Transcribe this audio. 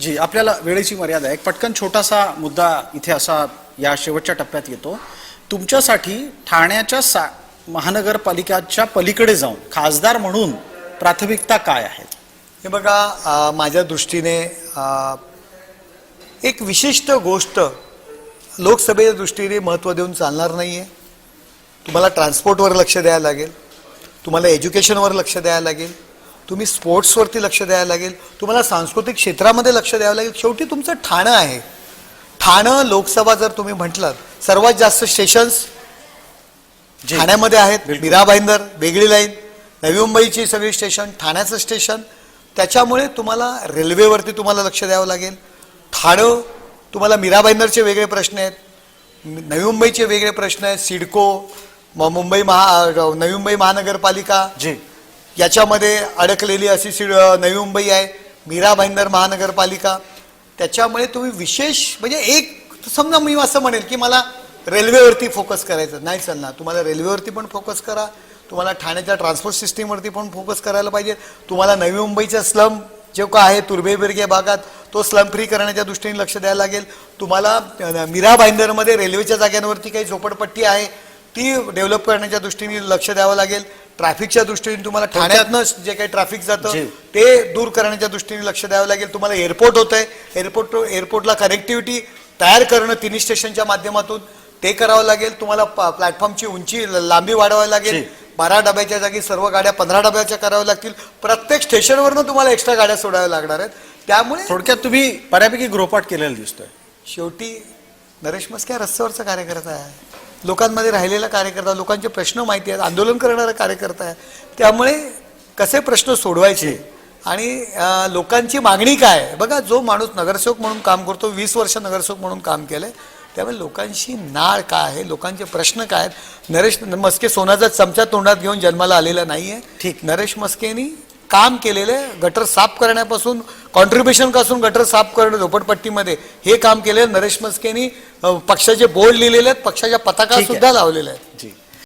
जी आपल्याला वेळेची मर्यादा आहे. एक पटकन छोटासा मुद्दा इथे असा या शेवटच्या टप्प्यात येतो. तुमच्यासाठी ठाण्याच्या सा महानगरपालिकाच्या पलीकडे जाऊन खासदार म्हणून प्राथमिकता काय आहेत हे बघा माझ्या दृष्टीने एक विशिष्ट गोष्ट लोकसभेच्या दृष्टीने महत्त्व देऊन चालणार नाही आहे तुम्हाला ट्रान्सपोर्टवर लक्ष द्यायला लागेल. तुम्हाला एज्युकेशनवर लक्ष द्यायला लागेल. तुम्ही स्पोर्ट्सवरती लक्ष द्यायला लागेल तुम्हाला सांस्कृतिक क्षेत्रामध्ये लक्ष द्यावं लागेल. शेवटी तुमचं ठाणं आहे. ठाणं लोकसभा जर तुम्ही म्हटलं सर्वात जास्त स्टेशन्स. ठाण्यामध्ये आहेत. मीरा भाईंदर वेगळी लाईन. नवी मुंबईची सगळी स्टेशन ठाण्याचं स्टेशन त्याच्यामुळे तुम्हाला रेल्वेवरती तुम्हाला लक्ष द्यावं लागेल. ठाणं तुम्हाला मीरा भाईंदरचे वेगळे प्रश्न आहेत. नवी मुंबईचे वेगळे प्रश्न आहेत. सिडको मुंबई महा नवी मुंबई महानगरपालिका. जी. याच्यामध्ये अडकलेली अशी सिड नवी मुंबई आहे मीरा भाईंदर महानगरपालिका. त्याच्यामुळे तुम्ही विशेष म्हणजे एक समजा मी असं म्हणेल की मला रेल्वेवरती फोकस करायचं नाही चालणार. तुम्हाला रेल्वेवरती पण फोकस करा तुम्हाला ठाण्याच्या ट्रान्सपोर्ट सिस्टीमवरती पण फोकस करायला पाहिजे. तुम्हाला नवी मुंबईचा स्लम जो का आहे तुर्भेबिर्गे भागात तो स्लम फ्री करण्याच्या दृष्टीने लक्ष द्यायला लागेल. तुम्हाला मीरा भाईंदरमध्ये रेल्वेच्या जाग्यांवरती काही झोपडपट्टी आहे ती डेव्हलप करण्याच्या दृष्टीने लक्ष द्यावं लागेल. ट्रॅफिकच्या दृष्टीने तुम्हाला ठाण्यातनं जे काही ट्रॅफिक जातं. ते दूर करण्याच्या दृष्टीने लक्ष द्यावं लागेल. तुम्हाला एअरपोर्ट होत आहे एअरपोर्ट एअरपोर्टला कनेक्टिव्हिटी तयार करणं तिन्ही स्टेशनच्या माध्यमातून ते करावं लागेल. तुम्हाला प्लॅटफॉर्मची उंची लांबी वाढवावी लागेल. बारा डब्याच्या जागी सर्व गाड्या पंधरा डब्याच्या कराव्या लागतील. प्रत्येक स्टेशनवरनं तुम्हाला एक्स्ट्रा गाड्या सोडाव्या लागणार आहेत. त्यामुळे थोडक्यात तुम्ही बऱ्यापैकी गृहपाठ केलेला दिसतोय. शेवटी नरेश मस्के हा रस्त्यावरचा कार्यकर्ता आहे. लोकांमध्ये राहिलेला कार्यकर्ता लोकांचे प्रश्न माहिती आहेत आंदोलन करणारा कार्यकर्ता आहे. त्यामुळे कसे प्रश्न सोडवायचे आणि लोकांची मागणी काय? आहे बघा जो माणूस नगरसेवक म्हणून काम करतो वीस वर्ष नगरसेवक म्हणून काम केलंय त्यामुळे लोकांशी नाळ काय आहे लोकांचे प्रश्न काय आहेत? नरेश मस्के सोन्याचा चमचा तोंडात घेऊन जन्माला आलेला नाही आहे ठीक. नरेश मस्केनी काम केलेलं गटर साफ करण्यापासून कॉन्ट्रीब्युशनपासून गटर साफ करणं झोपडपट्टीमध्ये हे काम केलेलं नरेश मस्केनी पक्षाचे बोर्ड लिहिलेले आहेत पक्षाच्या पताका. सुद्धा लावलेल्या आहेत. जी.